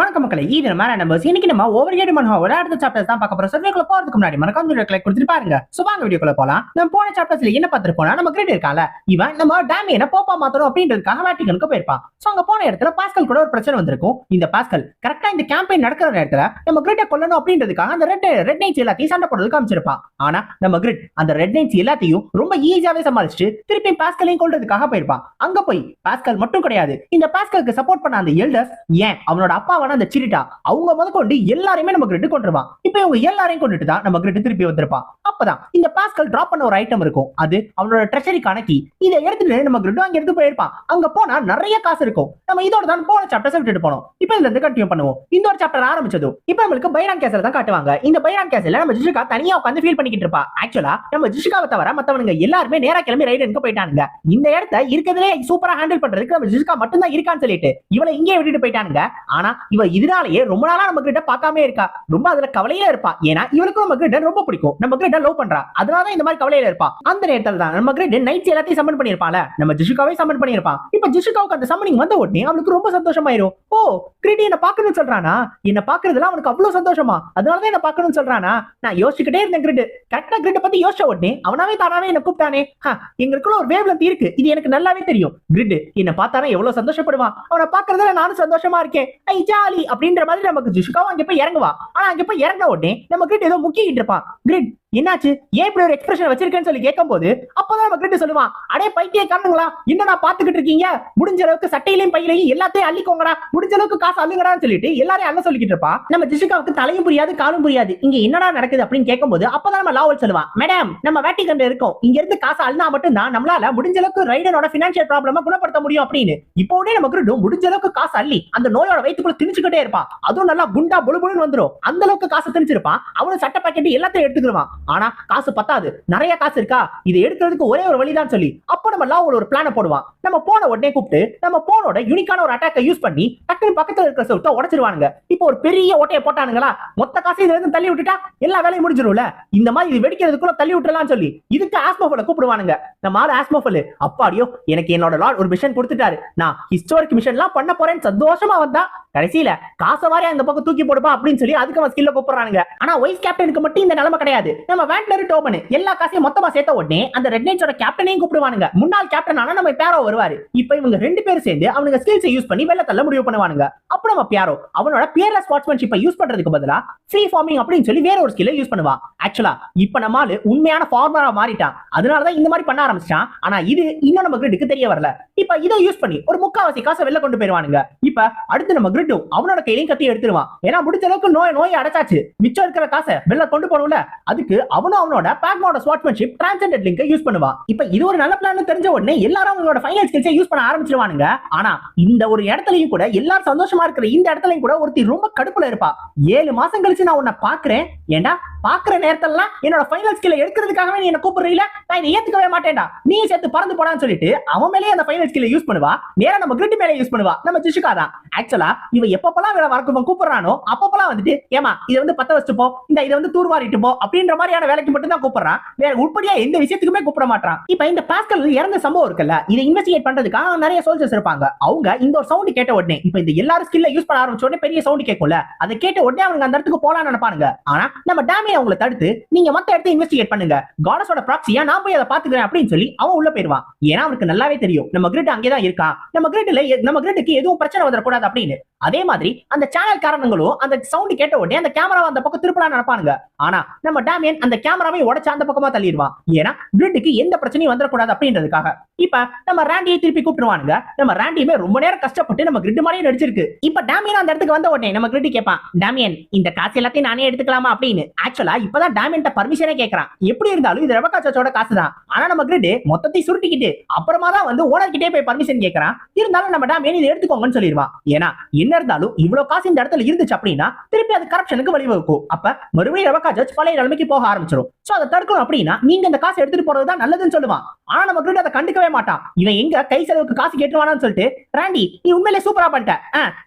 வணக்கம் மக்களை இது நம்ம நம்பர்ஸ் இன்னைக்கு நம்ம ஓவர் ஹெட் மனோ அடுத்த சாப்டர்ஸ் தான் பார்க்க போறோம். சர்வேக்குள்ள போறதுக்கு முன்னாடி மறக்காம வீடியோ கிளிக் கொடுத்துட்டு பாருங்க. சோ வாங்க வீடியோக்குள்ள போலாம். நம்ம போன சாப்டர்ஸ்ல என்ன பார்த்திருப்போம்னா நம்ம கிரேட் இருக்கால இவன் நம்ம டேமியனை போப்பா மாத்தணும் அப்படின்றதுக்காக வேட்டிகனுக்கு போயிருப்பான். சோ அங்க போன இடத்துல பாஸ்கல் கூட ஒரு பிரச்சனை வந்திருக்கும். இந்த பாஸ்கல் கரெக்டா இந்த கேம்பெயின் நடக்கிற நேரத்துல நம்ம கிரிட்டை கொல்லணும் அப்படின்றதுக்காக அந்த ரெட் ரெட் நைட்ஸ் எல்லாத்தையும் சண்டை போடுறதுக்கு அமைச்சிருப்பான் ஆனா நம்ம கிரிட் அந்த ரெட் நைட்ஸ் எல்லாத்தையும் ரொம்ப ஈஸியாவே சமாளிச்சுட்டு திருப்பி பாஸ்கலையும் கொல்றதுக்காக போயிருப்பான். அங்க போய் பாஸ்கல் மட்டும் கிடையாது. இந்த பாஸ்கலுக்கு சப்போர்ட் பண்ண அந்த எல்டர்ஸ் ஏன்? அவனோட அப்பா வேணா அந்த சிரிட்டா அவங்க முதற்கொண்டு எல்லாரையுமே நம்ம கிரிட் கொண்டுருவான். இப்போ இவங்க எல்லாரையும் கொண்டுட்டு தான் நம்ம கிரிட் திருப்பி வந்திருப்பான். அப்பதான் இந்த பாஸ்கல் டிராப் பண்ண ஒரு ஐட்டம் இருக்கும். அது அவனோட ட்ரெஷரிக்கான கீ இதை எடுத்துட்டு நம்ம கிரிட் அங்க எடுத்து போயிருப்பான். அங்க போனா நிறைய காசு இருக்கும். நம்ம இதோட தான் போன சாப்டர்ஸ் விட்டுட்டு போனோம். இப்போ இதுல இருந்து கண்டினியூ பண்ணுவோம். இந்த ஒரு சாப்டர் ஆரம்பிச்சதும் இப்போ நம்மளுக்கு பைரான் கேசல தான் காட்டுவாங்க. இந்த பைரான் கேசல நம்ம ஜிஷிகா தனியா உட்காந்து ஃபீல் பண்ணிக்கிட்டு இருப்பா. ஆக்சுவலா நம்ம ஜிஷிகாவை தவிர மத்தவனுங்க எல்லாருமே நேரா கிளம்பி ரைடனுக்கு போயிட்டானுங்க. இந்த இடத்த இருக்கிறதுலே சூப்பரா ஹேண்டில் பண்றதுக்கு நம்ம ஜிஷிகா மட்டும் தான் இருக்கான்னு சொல்லிட்டு இவளை இங்கே விட்டுட்டு போயிட்டானுங்க. ஆனா இவ இதனாலேயே ரொம்ப நாளா நம்ம கிட்ட பார்க்காம இருக்கா. ரொம்ப அதுல கவலையா இருப்பா. ஏன்னா இவளுக்கும் நம்ம கிட்ட ரொம்ப பிடிக்கும். நம்ம கிட்ட லவ் பண்றா. அதனாலதான் இந்த மாதிரி கவலையில இருப்பா. அந்த நேரத்துல தான் நம்ம கிட்ட நைட்ஸ் எல்லாத்தையும் சம்மன் பண்ணிருப்பால நம்ம ஜிஷுகாவே சம்மன் பண்ணிருப்பான் இப்ப ஜிஷுகாவுக்கு அந்த சம்மனிங் வந்த உடனே அவளுக்கு ரொம்ப சந்தோஷமாயிரும். ஓ கிரிட்டி என்ன பாக்கணும்னு சொல்றானா? என்ன பாக்குறதுல அவனுக்கு அவ்வளவு சந்தோஷமா? அதனாலதான் என்ன பாக்கணும்னு சொல்றானா? நான் யோசிச்சுக்கிட்டே இருந்தேன் கிரிட் கரெக்டா கிரிட் பத்தி யோசிச்ச உடனே அவனாவே தானாவே என்ன கூப்பிட்டானே. எங்களுக்குள்ள ஒரு வேவ் இருக்கு. இது எனக்கு நல்லாவே தெரியும். கிரிட் என்ன பார்த்தானா எவ்வளவு சந்தோஷப்படுவான்? அவனை பாக்குறதுல நானும் சந்தோஷமா இருக்கேன். ஐயா ஜாலி அப்படின்ற மாதிரி நமக்கு ஜிஷுகாவும் அங்க போய் இறங்குவா. ஆனா அங்க போய் இறங்க உடனே நம்ம கிரிட் ஏதோ முக்கிட்டு இருப்பான் கிரிட் என்னாச்சு? ஏன் இப்படி ஒரு எக்ஸ்பிரஷன் வச்சிருக்கேன்னு சொல்லி கேட்கும் போது அப்பதான் நம்ம கிரிட் சொல்லுவான் அடே பைத்திய காரணங்களா நான் பாத்துக்கிட்டு இருக்கீங்க? முடிஞ்ச அளவுக்கு சட்டையிலையும் பையிலையும் எல்லாத்தையும் அள்ளிக்கோங்கடா. முடிஞ்ச அளவுக்கு காசு அள்ளுங்கடான்னு சொல்லிட்டு எல்லாரையும் அள்ள சொல்லிக்கிட்டு இருப்பா. நம்ம ஜிஷிகாவுக்கு தலையும் புரியாது காலும் புரியாது. இங்க என்னடா நடக்குது அப்படின்னு கேட்கும்போது அப்பதான் நம்ம லாவல் சொல்லுவான் மேடம் நம்ம வேட்டிகண்ட இருக்கோம். இங்க இருந்து காசு அள்ளினா மட்டும் தான் நம்மளால முடிஞ்ச அளவுக்கு ரைடனோட பினான்சியல் ப்ராப்ளம குணப்படுத்த முடியும் அப்படின்னு. இப்போ உடனே நம்ம கிரிட்டும் முடிஞ்ச அளவுக்கு காசு அள்ளி அந்த நோயோட வயிற்றுக்குள்ள திணிச்சுக்கிட்டே இருப்பான். அதுவும் நல்லா குண்டா புழு புழுன்னு வந்துரும். அந்த அளவுக்கு காசு திணிச்சிருப்பான். அவனும் சட்டை பாக்கெட் எல்லாத்தையும் எடுத்துக்கிடுவான். ஆனா காசு பத்தாது. நிறைய காசு இருக்கா? இதை எடுக்கிறதுக்கு ஒரே ஒரு வழிதான் சொல்லி அப்போ நம்ம லாவோட ஒரு பிளான போடுவான். நம்ம போன உடனே கூப்பிட்டு நம்ம போனோட யூனிக்கான ஒரு அட்டாக்கை யூஸ் பண்ணி டக்குனு பக்கத்துல இருக்கிற செவுத்த உடைச்சிருவானுங்க. இப்போ ஒரு பெரிய ஓட்டையை போட்டானுங்களா? மொத்த காசு இதுல இருந்து தள்ளி விட்டுட்டா எல்லா வேலையும் முடிஞ்சிரும்ல? இந்த மாதிரி இது வெடிக்கிறதுக்குள்ள தள்ளி விட்டுறலாம் சொல்லி இதுக்கு ஆஸ்மோஃபல கூப்பிடுவானுங்க. நம்ம ஆள் ஆஸ்மோஃபல் அப்பாடியோ எனக்கு என்னோட லார்ட் ஒரு மிஷன் கொடுத்துட்டாரு. நான் ஹிஸ்டோரிக் மிஷன்லாம் பண்ண போறேன்னு சந்தோஷமா வந்தா கடைசியில காசை வாரி அந்த பக்கம் தூக்கி போடுப்பா அப்படின்னு சொல்லி அதுக்கு அவன் ஸ்கில்ல கூப்பிடுறானுங்க. ஆனா வைஸ் கேப்டனுக்கு மட்டும் இந்த நிலைமை கிடையாது. நம்ம வேண்டர் டோபன் எல்லா காசையும் மொத்தமா சேர்த்த உடனே அந்த ரெட் நைட்ஸோட கேப்டனையும் கூப்பிடுவானுங்க. முன்னாள் கேப்டன் ஆனா நம்ம பேரோ வருவாரு. இப்போ இவங்க ரெண்டு பேரும் சேர்ந்து அவனுக்கு ஸ்கில்ஸை யூஸ் பண்ணி வெள்ள தள்ள முடிவு பண்ணுவானுங்க. அப்ப நம்ம பியாரோ அவனோட பியர்லெஸ் ஸ்பாட்ஸ்மேன்ஷிப்பை யூஸ் பண்றதுக்கு பதிலா ஃப்ரீ ஃபார்மிங் அப்படின்னு சொல்லி வேற ஒரு ஸ்கில்லை யூஸ் பண்ணுவான். ஆக்சுவலா இப்ப நம்ம ஆளு உண்மையான ஃபார்மரா மாறிட்டான். அதனாலதான் இந்த மாதிரி பண்ண ஆரம்பிச்சான் ஆனா இது இன்னும் நம்ம கிரிட்டுக்கு தெரிய வரல. இப்ப இதை யூஸ் பண்ணி ஒரு முக்காவாசி காசை வெளில கொண்டு போயிருவானுங்க இப்ப அடுத்து நம்ம கிரிட்டும் அவனோட கையிலையும் கத்தி எடுத்துருவான். ஏன்னா முடிஞ்ச அளவுக்கு நோய் நோய் அடைச்சாச்சு. மிச்சம் இருக்கிற காசை வெளில கொண்டு போகணும்ல. அதுக்கு அவனும் அவனோட பேக்மோட ஸ்வாட்மன்ஷிப் டிரான்சென்டட் லிங்கை யூஸ் பண்ணுவான். இப்ப இது ஒரு நல்ல பிளான் தெரிஞ்ச உடனே எல்லாரும் அவங்களோட ஃபைனல் ஸ்கில்ஸை யூஸ் பண்ண ஆரம்பிச்சிருவானுங்க. ஆனா இந்த ஒரு இடத்துலயும் கூட எல்லாரும் சந்தோஷமா இருக்கிற இந்த இடத்துலயும் கூட ஒருத்தி ரொம்ப கடுப்புல இருப்பா. ஏழு மாசம் கழிச்சு நான் உன்னை பாக்குறேன். ஏண்டா? பாக்குற நேரத்தெல்லாம் என்னோட ஃபைனல் ஸ்கில்ல எடுக்கிறதுக்காகவே நீ என்ன கூப்பிடுறீல நான் இதை ஏத்துக்கவே மாட்டேன்டா. நீ சேர்த்து பறந்து போடான்னு சொல்லிட்டு அவன் மேலேயே அந்த ஃபைனல் ஸ்கில்ல யூஸ் பண்ணுவா. நேரா நம்ம கிரிட் மேலே யூஸ் பண்ணுவா. நம்ம ஜிஷுகா தான் ஆக்சுவலா இவ எப்பப்பெல்லாம் வேலை வரக்கு கூப்பிடுறானோ அப்பப்பெல்லாம் வந்துட்டு ஏமா இதை வந்து பத்த வச்சுப்போ இந்த இதை வந்து தூர்வாரிட்டு போ. அப்படின்ற மாதிரியான வேலைக்கு மட்டும் தான் கூப்பிடுறான். வேற உட்படியா எந்த விஷயத்துக்குமே கூப்பிட மாட்டான். இப்ப இந்த பாஸ்கல் இறந்த சம்பவம் இருக்குல்ல இதை இன்வெஸ்டிகேட் பண்றதுக்காக நிறைய சோல்ஜர்ஸ் இருப்பாங்க. அவங்க இந்த ஒரு சவுண்ட் கேட்ட உடனே இப்ப இந்த எல்லாரும் ஸ்கில்ல யூஸ் பண்ண ஆரம்பிச்ச உடனே பெரிய சவுண்ட் கேட்கும்ல அதை கேட்ட உடனே அவங்க அந்த இடத்துக்கு போலாம்னு நினைப்பாங்க ஆனா நம்ம டேமே அவங்களை தடுத்து நீங்க மத்த இடத்த இன்வெஸ்டிகேட் பண்ணுங்க. காடஸோட ப்ராக்சியா நான் போய் அதை பாத்துக்கிறேன் அப்படின்னு சொல்லி அவன் உள்ள போயிருவான் ஏன்னா அவனுக்கு நல்லாவே தெரியும். நம்ம கிரிட் அங்கேதான் இருக்கான் நம்ம கிரிட்ல நம்ம கிரிட்டுக்கு எதுவும் பிரச்சனை வந்துடக்கூடாது அப்படின்னு. அதே மாதிரி அந்த சேனல் காரணங்களும் அந்த சவுண்ட் கேட்ட உடனே அந்த கேமராவை அந்த பக்கம் திருப்பலாம் நினைப்பானுங்க. ஆனா நம்ம டேமியன் அந்த கேமராவை உடச்சு அந்த பக்கமா தள்ளிடுவான் ஏன்னா கிரிட்டுக்கு எந்த பிரச்சனையும் வந்துடக்கூடாது அப்படின்றதுக்காக. இப்ப நம்ம ராண்டியை திருப்பி கூப்பிட்டுருவானுங்க. நம்ம ராண்டியுமே ரொம்ப நேரம் கஷ்டப்பட்டு நம்ம கிரிட் மாதிரியே நடிச்சிருக்கு. இப்ப டேமியன் அந்த இடத்துக்கு வந்த உடனே நம்ம கிரிட்டு கேட்பான் டேமியன் இந்த காசு எல்லாத்தையும் நானே எடுத்துக்கலாமா? அப்படின்னு. ஆக்சுவலா இப்பதான் டேமியன் பர்மிஷனே கேட்கறான் எப்படி இருந்தாலும் இது ரெவகா சர்ச்சோட காசு தான் ஆனா நம்ம கிரிட் மொத்தத்தை சுருட்டிக்கிட்டு அப்புறமா தான் வந்து ஓனர் கிட்டே போய் பர்மிஷன் கேட்கறான் இருந்தாலும் நம்ம டேமியன் இதை எடுத்துக்கோங்கன்னு சொல்லிடுவான். ஏன்னா என்ன என்ன இருந்தாலும் இவ்வளவு காசு இந்த இடத்துல இருந்துச்சு அப்படின்னா திருப்பி அது கரப்ஷனுக்கு வழிவகுக்கும். அப்ப மறுபடியும் ரெபக்கா ஜட்ஜ் பழைய நிலைமைக்கு போக ஆரம்பிச்சிடும் சோ அதை தடுக்கணும் அப்படின்னா நீங்க இந்த காசு எடுத்துட்டு போறதுதான் நல்லதுன்னு சொல்லுவான். ஆனா நம்ம கிட்ட அதை கண்டுக்கவே மாட்டான். இவன் எங்க கை செலவுக்கு காசு கேட்டுவானான்னு சொல்லிட்டு ராண்டி நீ உண்மையிலே சூப்பரா பண்ணிட்ட.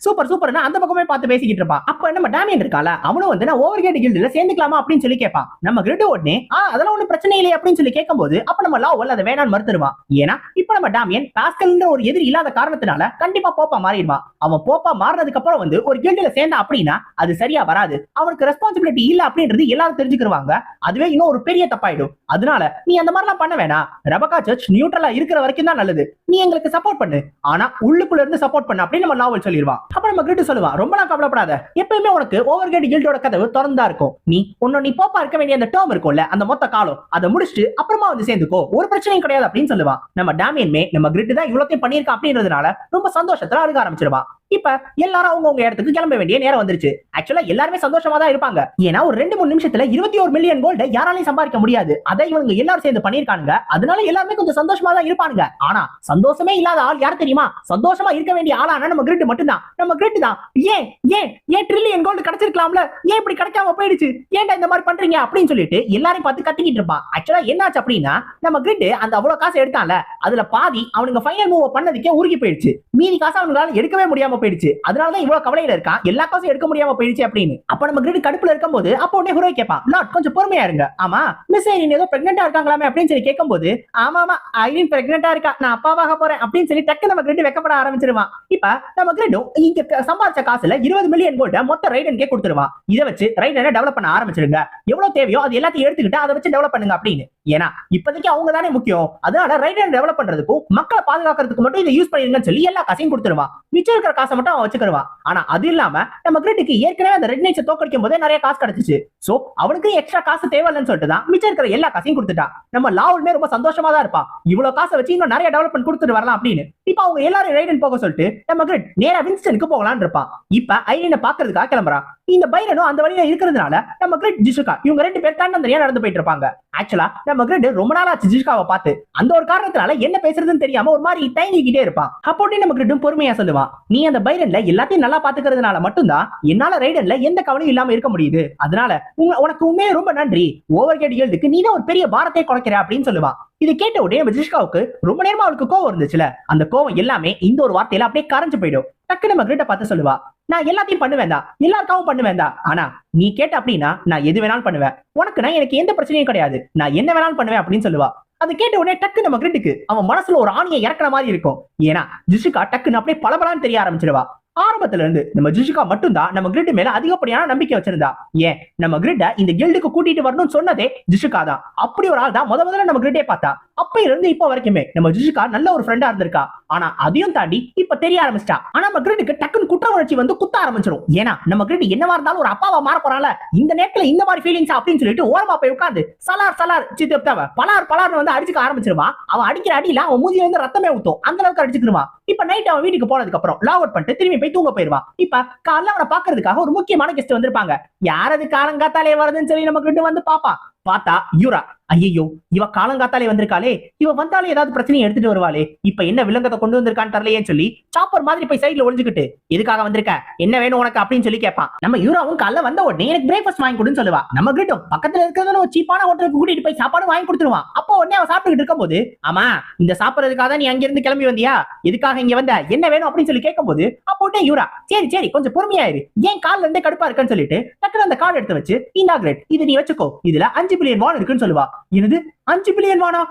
சூப்பர் சூப்பர்னா அந்த பக்கமே பார்த்து பேசிக்கிட்டு இருப்பான். அப்ப நம்ம டேமியன் இருக்கால அவனும் வந்து நான் ஓவர் கேட் கில்டுல சேர்ந்துக்கலாமா? அப்படின்னு சொல்லி கேட்பான். நம்ம கிரிட்டு உடனே அதெல்லாம் ஒண்ணு பிரச்சனை இல்லையே அப்படின்னு சொல்லி கேட்கும்போது அப்ப நம்ம லாவல் அதை வேணான்னு மறுத்துருவான். ஏன்னா இப்ப நம்ம டேமியன் பாஸ்கல்ன்ற ஒரு எதிரி இல்லாத காரணத்தினால கண்டிப்பா போப்பா மாறிடுவான். அவன் போப்பா மாற மாறினதுக்கு அப்புறம் வந்து ஒரு கில்டுல சேர்ந்தா அப்படின்னா அது சரியா வராது. அவனுக்கு ரெஸ்பான்சிபிலிட்டி இல்ல அப்படின்றது எல்லாரும் தெரிஞ்சுக்கிறவாங்க அதுவே இன்னும் ஒரு பெரிய தப்பாயிடும். அதனால நீ அந்த மாதிரிலாம் பண்ண வேணாம். ரபகா சர்ச் நியூட்ரலா இருக்கிற வரைக்கும் தான் நல்லது. நீ எங்களுக்கு சப்போர்ட் பண்ணு. ஆனா உள்ளுக்குள்ள இருந்து சப்போர்ட் பண்ணு அப்படின்னு நம்ம நாவல் சொல்லிடுவான் அப்ப நம்ம கிட்ட சொல்லுவான். ரொம்ப நான் கவலைப்படாத. எப்பயுமே உனக்கு ஓவர் கேட் கில்டோட கதவு திறந்தா இருக்கும். நீ உன்ன நீ போப்பா இருக்க வேண்டிய அந்த டேர்ம் இருக்கும்ல அந்த மொத்த காலம் அதை முடிச்சுட்டு அப்புறமா வந்து சேர்ந்துக்கோ. ஒரு பிரச்சனையும் கிடையாது அப்படின்னு சொல்லுவான். நம்ம டேமியன்மே நம்ம கிரிட் தான் இவ்வளோத்தையும் பண்ணியிருக்கா அப்படின்றதுனால ரொம்ப சந்தோஷத்துல அழுக ஆரம்பிச்சிருவான். இப்ப எல்லாரும் அவங்க இடத்துக்கு கிளம்ப வேண்டிய நேரம் வந்துருச்சு. ஆக்சுவலா எல்லாருமே சந்தோஷமா தான் இருப்பாங்க. ஏன்னா ஒரு ரெண்டு மூணு நிமிஷத்துல இருபத்தி ஒரு மில்லியன் கோல்டு யாராலையும் சம்பாதிக்க முடியாது. அதை இவங்க எல்லாரும் சேர்ந்து பண்ணிருக்கானுங்க அதனால எல்லாருமே கொஞ்சம் சந்தோஷமா தான் இருப்பானுங்க. ஆனா சந்தோஷமே இல்லாத ஆள் யார் தெரியுமா? சந்தோஷமா இருக்க வேண்டிய ஆளானா நம்ம கிரிட் மட்டும்தான். நம்ம கிரிட் தான். ஏன் ஏன் ஏன் ட்ரில்லியன் கோல்டு கிடைச்சிருக்கலாம்ல? ஏன் இப்படி கிடைக்காம போயிடுச்சு? ஏன்டா இந்த மாதிரி பண்றீங்க? அப்படின்னு சொல்லிட்டு எல்லாரையும் பார்த்து கத்திக்கிட்டு இருப்பான். ஆக்சுவலா என்னாச்சு அப்படின்னா நம்ம கிரிட் அந்த அவ்வளவு காசு எடுத்தான்ல அதுல பாதி அவனுங்க ஃபைனல் மூவ் பண்ணதுக்கே உருகி போயிடுச்சு. மீதி காசு அவனுங்களால எடுக்கவே முடியாம போயிடுச்சு. அதனாலதான் இவ்வளவு கவலையில இருக்கான் எல்லா காசும் எடுக்க முடியாம போயிடுச்சு அப்படின்னு. அப்ப நம்ம கிரிட் கடுப்புல இருக்கும்போது அப்போ உடனே ஹுரோ கேப்பா லாட் கொஞ்சம் பொறுமையா இருங்க. ஆமா. மிஸ் ஐரின் ஏதோ பிரெக்னெண்டா இருக்காங்களாமே? அப்படின்னு சொல்லி கேட்கும்போது ஆமா ஆமா ஐரின் பிரெக்னெண்டா இருக்கா? நான் அப்பாவாக போறேன். அப்படின்னு சொல்லி டக்கு நம்ம கிரிட் வெக்கப்பட ஆரம்பிச்சிருவான். இப்ப நம்ம கிரிடும் இங்க சம்பாதிச்ச காசுல இருபது மில்லியன் கோல்ட மொத்த ரைடனுக்கே கொடுத்துருவான். இதை வச்சு ரைடனை டெவலப் பண்ண ஆரம்பிச்சிருங்க. எவ்வளவு தேவையோ அது எல்லாத்தையும் எடுத்துக்கிட்டு அதை வச்சு டெவலப் பண்ணுங்க அப்படின்னு. ஏன்னா இப்போதைக்கு அவங்க தானே முக்கியம். அதனால ரைடர் டெவலப் பண்றதுக்கும் மக்களை பாதுகாக்கிறதுக்கு மட்டும் இதை யூஸ் பண்ணிருங்கன்னு சொல்லி எல்லா காசையும் கொடுத்துருவா மிச்சம் இருக்கிற காசை மட்டும் அவன் வச்சுக்கிறவா ஆனா அது இல்லாம நம்ம கிரிட்டுக்கு ஏற்கனவே அந்த ரெட் நைட்ஸை தோக்கடிக்கும் போதே நிறைய காசு கிடைச்சிச்சு. சோ அவனுக்கு எக்ஸ்ட்ரா காசு தேவையில்லைன்னு சொல்லிட்டு தான் மிச்சம் இருக்கிற எல்லா காசையும் கொடுத்துட்டா நம்ம லாவுலுமே ரொம்ப சந்தோஷமா தான் இருப்பான். இவ்வளவு காசை வச்சு இன்னும் நிறைய டெவலப்மெண்ட் கொடுத்துட்டு வரலாம் அப்படின்னு இப்ப அவங்க எல்லாரும் ரைடன் போக சொல்லிட்டு நம்ம கிரெட் நேரா வின்ஸ்டனுக்கு போகலாம்னு இருப்பான். இப்ப ஐரினை பாக்குறதுக்காக கிளம்புறான். இந்த பைரனும் அந்த வழியில இருக்கிறதுனால நம்ம கிரிட் ஜிசுகா இவங்க ரெண்டு பேர் தன்னந்தனியா நடந்து போயிட்டு இருப்பாங்க. ஆக்சுவலா நம்ம ரொம்ப நாள் ஆச்சு பார்த்து. அந்த ஒரு காரணத்தினால என்ன பேசுறதுன்னு தெரியாம ஒரு மாதிரி தயங்கிக்கிட்டே இருப்பான். அப்போட்டே நம்ம பொறுமையா சொல்லுவான் நீ அந்த பைரன்ல எல்லாத்தையும் நல்லா பாத்துக்கிறதுனால மட்டும்தான் என்னால ரைடன்ல எந்த கவலையும் இல்லாம இருக்க முடியுது. அதனால உங்க- உனக்கு உண்மையே ரொம்ப நன்றி. ஓவர் கேட் எழுதுக்கு நீ தான் ஒரு பெரிய பாரத்தை குறைக்கிற அப்படின்னு சொல்லுவான் இது கேட்ட உடனே ஜிஷ்காவுக்கு ரொம்ப நேரமா அவளுக்கு கோவம் இருந்துச்சுல. அந்த கோவம் எல்லாமே இந்த ஒரு வார்த்தையில அப்படியே கரைஞ்சு போயிடும். டக்கு நம்ம பார்த்து சொல்லுவா. நான் எல்லாத்தையும் பண்ணுவேன் தான் எல்லாருக்காகவும் பண்ணுவேன் தான் ஆனா நீ கேட்ட அப்படின்னா நான் எது வேணாலும் பண்ணுவேன். உனக்கு நான் எனக்கு எந்த பிரச்சனையும் கிடையாது. நான் என்ன வேணாலும் பண்ணுவேன் அப்படின்னு சொல்லுவா. அது கேட்ட உடனே டக்கு நம்ம கிரிட்டுக்கு அவன் மனசுல ஒரு ஆணியை இறக்குற மாதிரி இருக்கும். ஏன்னா ஜிஷிகா டக்குன்னு அப்படியே பலபலான்னு தெரிய ஆரம்பிச்சிருவா. ஆரம்பத்துல இருந்து நம்ம ஜிஷிகா மட்டும்தான் நம்ம கிரிட் மேல அதிகப்படியான நம்பிக்கை வச்சிருந்தா. ஏன்? நம்ம கிரிட்ட இந்த கில்டுக்கு கூட்டிட்டு வரணும்னு சொன்னதே ஜிஷிகா தான். அப்படி ஒரு ஆள் தான் முத முதல்ல நம்ம கிரிட்டே பார்த்தா. அப்ப இருந்து இப்ப வரைக்குமே நம்ம ஜிஷிகா நல்ல ஒரு ஃப்ரெண்டா இருந்திருக்கா. ஆனா அதையும் தாண்டி இப்ப தெரிய ஆரம்பிச்சிட்டா. ஆனா நம்ம கிரிட்டுக்கு டக்குன்னு குற்ற உணர்ச்சி வந்து குத்த ஆரம்பிச்சிடும் ஏன்னா நம்ம கிரிட் என்னவா இருந்தாலும் ஒரு அப்பாவா மாற போறால இந்த நேரத்துல இந்த மாதிரி ஃபீலிங்ஸ் அப்படின்னு சொல்லிட்டு ஓரமா போய் உட்காந்து சலார் சலார் சித்தப்தாவ பலார் பலார்னு வந்து அடிச்சுக்க ஆரம்பிச்சிருவான் அவன் அடிக்கிற அடியில அவன் மூஞ்சில வந்து ரத்தமே ஊத்தும். அந்த அளவுக்கு அடிச்சுக்கிருவான் இப்ப நைட் அவன் வீட்டுக்கு போனதுக்கு அப்புறம் லாக் அவுட் பண்ணிட்டு திரும்பி போய் தூங்க போயிருவான் இப்ப காலைல அவனை பாக்குறதுக்காக ஒரு முக்கியமான கெஸ்ட் வந்திருப்பாங்க. யாரது அது காலங்காத்தாலே வருதுன்னு சொல்லி நம்ம கிட்ட வந்து பாப்பா பார்த்தா யூரா. ஐயோ இவ காலங்காத்தாலே வந்திருக்காளே. இவ வந்தாலே ஏதாவது பிரச்சனையை எடுத்துட்டு வருவாளே. இப்ப என்ன விலங்கத்தை கொண்டு வந்திருக்கான்னு தரலையேன்னு சொல்லி சாப்பர் மாதிரி போய் சைடுல ஒழிஞ்சுக்கிட்டு எதுக்காக வந்திருக்க? என்ன வேணும் உனக்கு? அப்படின்னு சொல்லி கேட்பான். நம்ம யூராவும் காலைல வந்த உடனே எனக்கு பிரேக்ஃபாஸ்ட் வாங்கி கொடுன்னு சொல்லுவா. நம்ம கிட்டும் பக்கத்துல இருக்கிறதுல ஒரு சீப்பான ஹோட்டலுக்கு கூட்டிட்டு போய் சாப்பாடு வாங்கி கொடுத்துருவான். அப்போ உடனே அவன் சாப்பிட்டுக்கிட்டு இருக்கும்போது ஆமா இந்த சாப்பிடுறதுக்காக நீ அங்க இருந்து கிளம்பி வந்தியா? எதுக்காக இங்க வந்த? என்ன வேணும்? அப்படின்னு சொல்லி கேட்கும்போது அப்போ உடனே யூரா சரி சரி கொஞ்சம் பொறுமையாயிரு. ஏன் கால்ல இருந்தே கடுப்பா இருக்குன்னு சொல்லிட்டு டக்குனு அந்த கார்டு எடுத்து வச்சு இந்த கிரேட் இது நீ வச்சுக்கோ. இதுல அஞ்சு பில்லியன் வால் இருக்குன்னு சொல்லுவா. என்னது? அஞ்சு பில்லியன் வானா?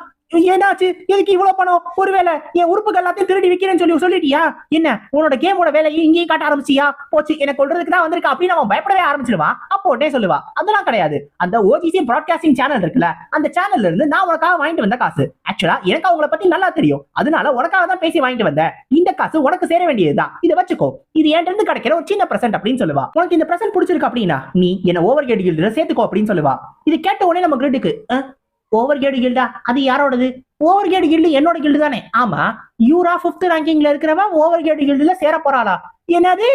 ஏனாச்சு எதுக்கு இவ்வளவு பணம்? ஒருவேளை என் உறுப்புகள் எல்லாத்தையும் திருடி விக்கிறேன்னு சொல்லி சொல்லிட்டியா? என்ன? உன்னோட கேமோட வேலையை இங்கேயும் காட்ட ஆரம்பிச்சியா? போச்சு என்ன கொள்றதுக்கு தான் வந்திருக்கா அப்படின்னு அவன் பயப்படவே ஆரம்பிச்சிருவா. அப்போ உடனே சொல்லுவா அதெல்லாம் கிடையாது. அந்த ஓஜிசி ப்ராட்காஸ்டிங் சேனல் இருக்குல்ல அந்த சேனல்ல இருந்து நான் உனக்காக வாங்கிட்டு வந்த காசு. ஆக்சுவலா எனக்கு அவங்கள பத்தி நல்லா தெரியும். அதனால உனக்காக தான் பேசி வாங்கிட்டு வந்தேன். இந்த காசு உனக்கு சேர வேண்டியதுதான். இதை வச்சுக்கோ. இது என்கிட்ட இருந்து கிடைக்கிற ஒரு சின்ன பிரசன்ட் அப்படின்னு சொல்லுவா. உனக்கு இந்த பிரசன்ட் பிடிச்சிருக்கு அப்படின்னா நீ என்ன ஓவர் கேட் சேர்த்துக்கோ அப்படின்னு சொல்லுவா. இது கேட்ட உடனே நம்ம கிரிட்டுக்கு ஓவர் கேடு கில்டா அது யாரோடது? ஓவர் கேடு கில்டு என்னோட கில்டு தானே. ஆமா யூரா பிப்த் ரேங்கிங்ல இருக்கிறவன் ஓவர் கேடு கில்டுல சேர போறாளா? என்னது?